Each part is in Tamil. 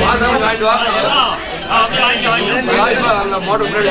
மாதம் வாங்கிட்டு வா. சாய்பா அந்த மோட்டர் முன்னாடி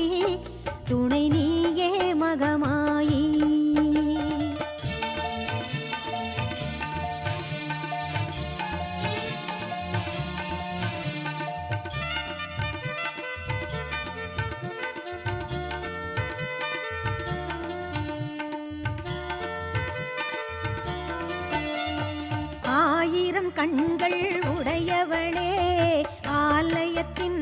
கண்கள் உடையவளே ஆலயத்தின்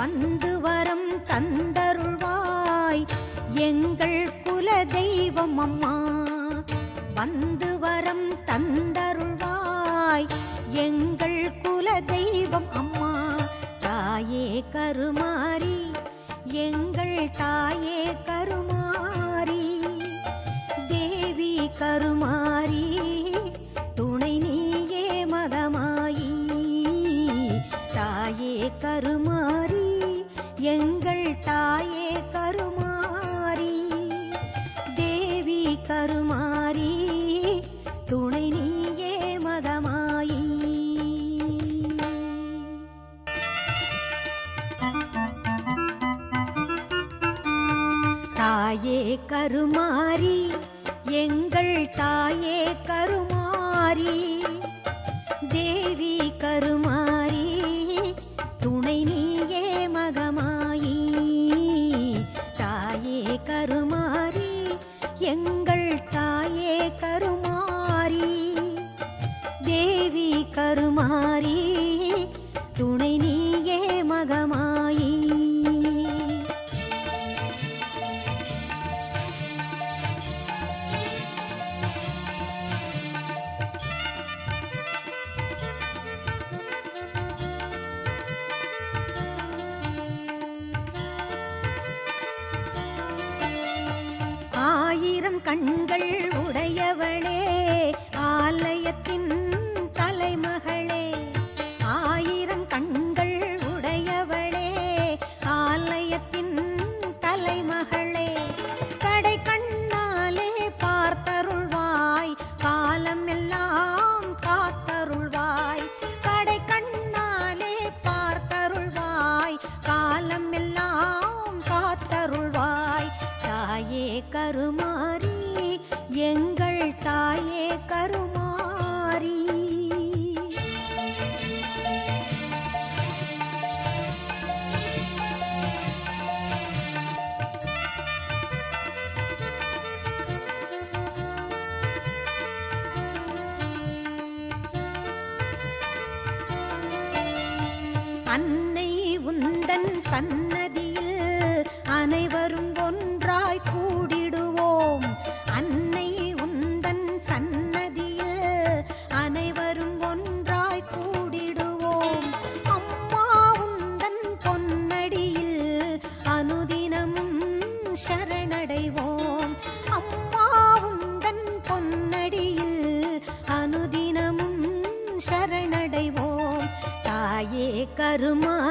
வந்து வரம் தந்தருள்வாய். எங்கள் குல தெய்வம் அம்மா வந்து வரம் தந்தருள்வாய். எங்கள் குல தெய்வம் அம்மா தாயே கருமாறி. எங்கள் தாயே கருமாறி. தேவி கருமா தருமாறி கண்கள் உடையவளே ஆலயத்தின் தலைமகளே. ஆயிரம் கண்கள் உடையவளே ஆலயத்தின் தலைமகளே. கடை கண்ணாலே பார்த்தருள்வாய் காலம் எல்லாம் காத்தருள்வாய். கடை கண்ணாலே பார்த்தருள்வாய் காலம் எல்லாம் காத்தருள்வாய். தாயே கருமாரி தாயே கருமாரி அன்னை உந்தன் சன் கருமாரி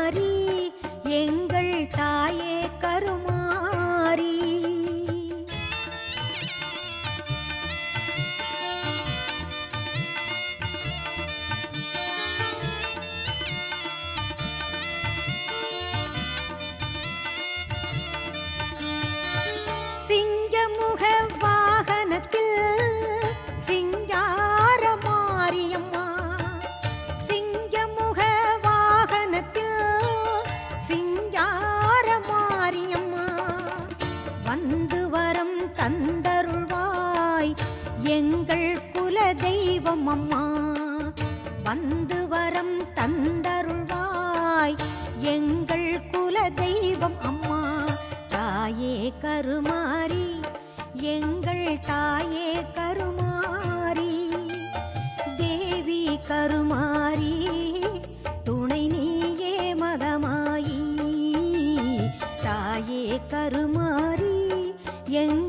தெய்வம் அம்மா. தாயே கருமாரி எங்கள் தாயே கருமாரி தேவி கருமாரி துணை நீயே மதமாயி. தாயே கருமாரி எங்கள்